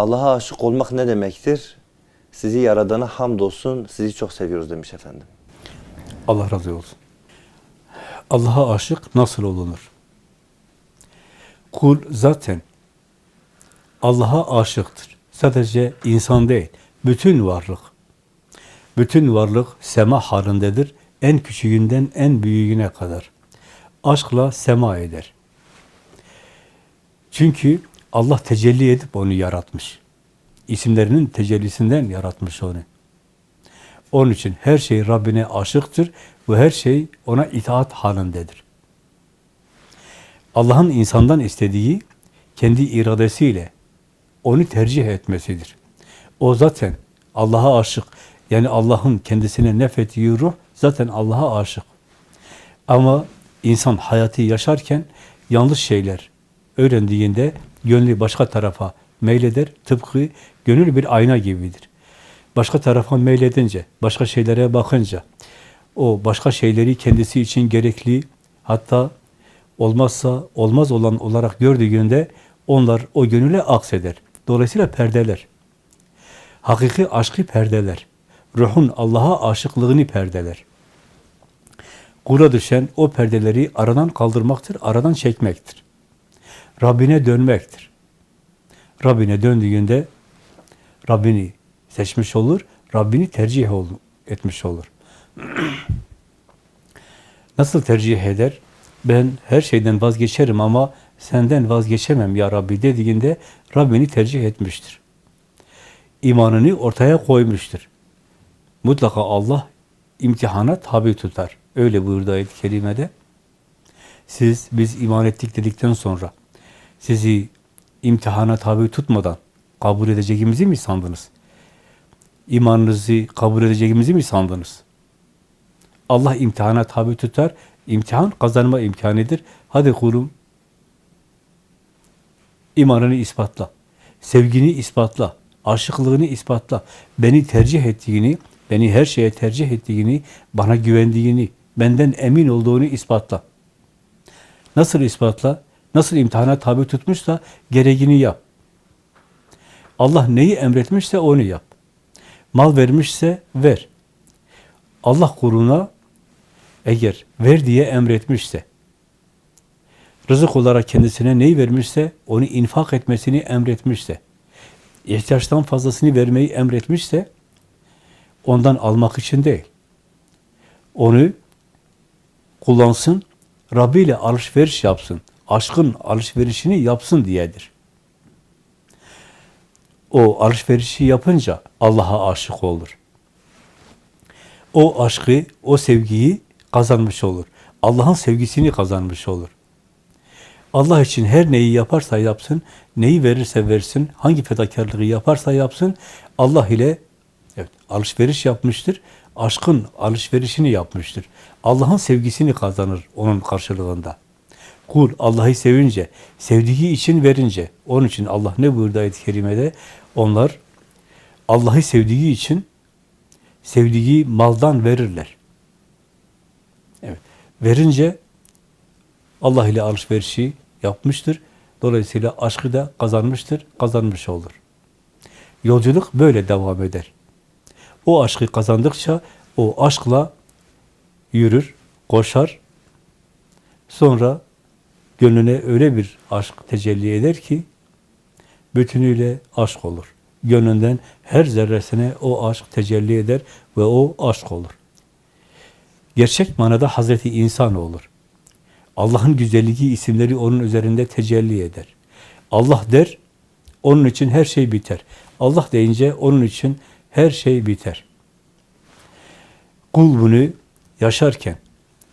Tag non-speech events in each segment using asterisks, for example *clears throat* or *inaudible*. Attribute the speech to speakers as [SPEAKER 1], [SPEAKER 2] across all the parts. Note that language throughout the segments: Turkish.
[SPEAKER 1] Allah'a aşık olmak ne demektir? Sizi yaradana hamdolsun, sizi çok seviyoruz demiş efendim.
[SPEAKER 2] Allah razı olsun. Allah'a aşık nasıl olunur? Kul zaten Allah'a aşıktır. Sadece insan değil, bütün varlık. Bütün varlık sema halindedir. En küçüğünden en büyüğüne kadar. Aşkla sema eder. Çünkü Allah tecelli edip onu yaratmış. İsimlerinin tecellisinden yaratmış onu. Onun için her şey Rabbine aşıktır ve her şey ona itaat halindedir. Allah'ın insandan istediği kendi iradesiyle onu tercih etmesidir. O zaten Allah'a aşık. Yani Allah'ın kendisine nefettiği ruh zaten Allah'a aşık. Ama insan hayatı yaşarken yanlış şeyler öğrendiğinde gönlü başka tarafa meyleder. Tıpkı gönül bir ayna gibidir. Başka tarafa meyledince, başka şeylere bakınca, o başka şeyleri kendisi için gerekli, hatta olmazsa olmaz olan olarak gördüğünde onlar o gönüle akseder. Dolayısıyla perdeler. Hakiki aşkı perdeler. Ruhun Allah'a aşıklığını perdeler. Kula düşen o perdeleri aradan kaldırmaktır, aradan çekmektir. Rabbine dönmektir. Rabbine döndüğünde Rabbini seçmiş olur, Rabbini tercih etmiş olur. *clears throat* Nasıl tercih eder? Ben her şeyden vazgeçerim ama senden vazgeçemem ya Rabbi dediğinde Rabbini tercih etmiştir. İmanını ortaya koymuştur. Mutlaka Allah imtihana tabi tutar. Öyle buyurdu ayet-i kerimede. Siz biz iman ettik dedikten sonra sizi imtihana tabi tutmadan kabul edeceğimizi mi sandınız? İmanınızı kabul edeceğimizi mi sandınız? Allah imtihana tabi tutar. İmtihan kazanma imkanıdır. Hadi kulum imanını ispatla. Sevgini ispatla. Aşıklığını ispatla. Beni tercih ettiğini, beni her şeye tercih ettiğini, bana güvendiğini, benden emin olduğunu ispatla. Nasıl ispatla? Nasıl imtihana tabi tutmuşsa gereğini yap. Allah neyi emretmişse onu yap. Mal vermişse ver. Allah kuluna eğer ver diye emretmişse, rızık olarak kendisine neyi vermişse, onu infak etmesini emretmişse, ihtiyaçtan fazlasını vermeyi emretmişse, ondan almak için değil. Onu kullansın, Rabbi ile alışveriş yapsın, aşkın alışverişini yapsın diyedir. O alışverişi yapınca Allah'a aşık olur. O aşkı, o sevgiyi kazanmış olur. Allah'ın sevgisini kazanmış olur. Allah için her neyi yaparsa yapsın, neyi verirse versin, hangi fedakarlığı yaparsa yapsın, Allah ile evet, alışveriş yapmıştır. Aşkın alışverişini yapmıştır. Allah'ın sevgisini kazanır onun karşılığında. Kul Allah'ı sevince, sevdiği için verince, onun için Allah ne buyurdu ayet-i kerimede? Onlar Allah'ı sevdiği için sevdiği maldan verirler. Evet. Verince Allah ile alışverişi yapmıştır. Dolayısıyla aşkı da kazanmıştır, kazanmış olur. Yolculuk böyle devam eder. O aşkı kazandıkça o aşkla yürür, koşar. Sonra gönlüne öyle bir aşk tecelli eder ki bütünüyle aşk olur. Gönlünden her zerresine o aşk tecelli eder ve o aşk olur. Gerçek manada Hazreti insan olur. Allah'ın güzelliği isimleri onun üzerinde tecelli eder. Allah der, onun için her şey biter. Allah deyince onun için her şey biter. Kul bunu yaşarken,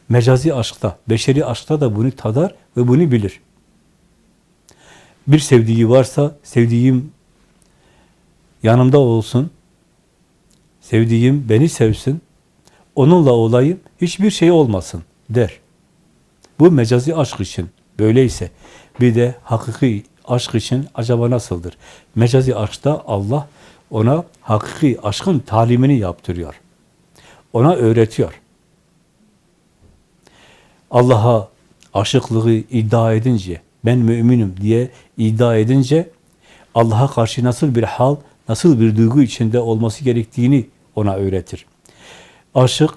[SPEAKER 2] mecazi aşkta, beşeri aşkta da bunu tadar ve bunu bilir. Bir sevdiği varsa, sevdiğim yanımda olsun, sevdiğim beni sevsin, onunla olayım, hiçbir şey olmasın der. Bu mecazi aşk için böyleyse, bir de hakiki aşk için acaba nasıldır? Mecazi aşkta Allah ona hakiki aşkın talimini yaptırıyor. Ona öğretiyor. Allah'a aşıklığı iddia edince, ben müminim diye iddia edince, Allah'a karşı nasıl bir hal, nasıl bir duygu içinde olması gerektiğini ona öğretir. Aşık,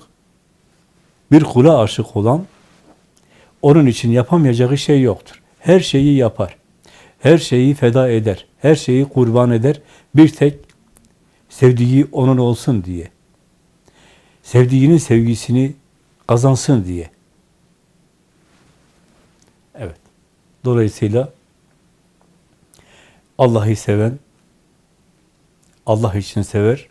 [SPEAKER 2] bir kula aşık olan, onun için yapamayacağı şey yoktur. Her şeyi yapar. Her şeyi feda eder. Her şeyi kurban eder. Bir tek sevdiği onun olsun diye. Sevdiğinin sevgisini kazansın diye. Evet. Dolayısıyla Allah'ı seven Allah için sever.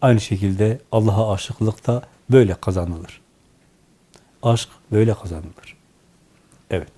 [SPEAKER 2] Aynı şekilde Allah'a aşıklık da böyle kazanılır. Aşk böyle kazanılır. Evet.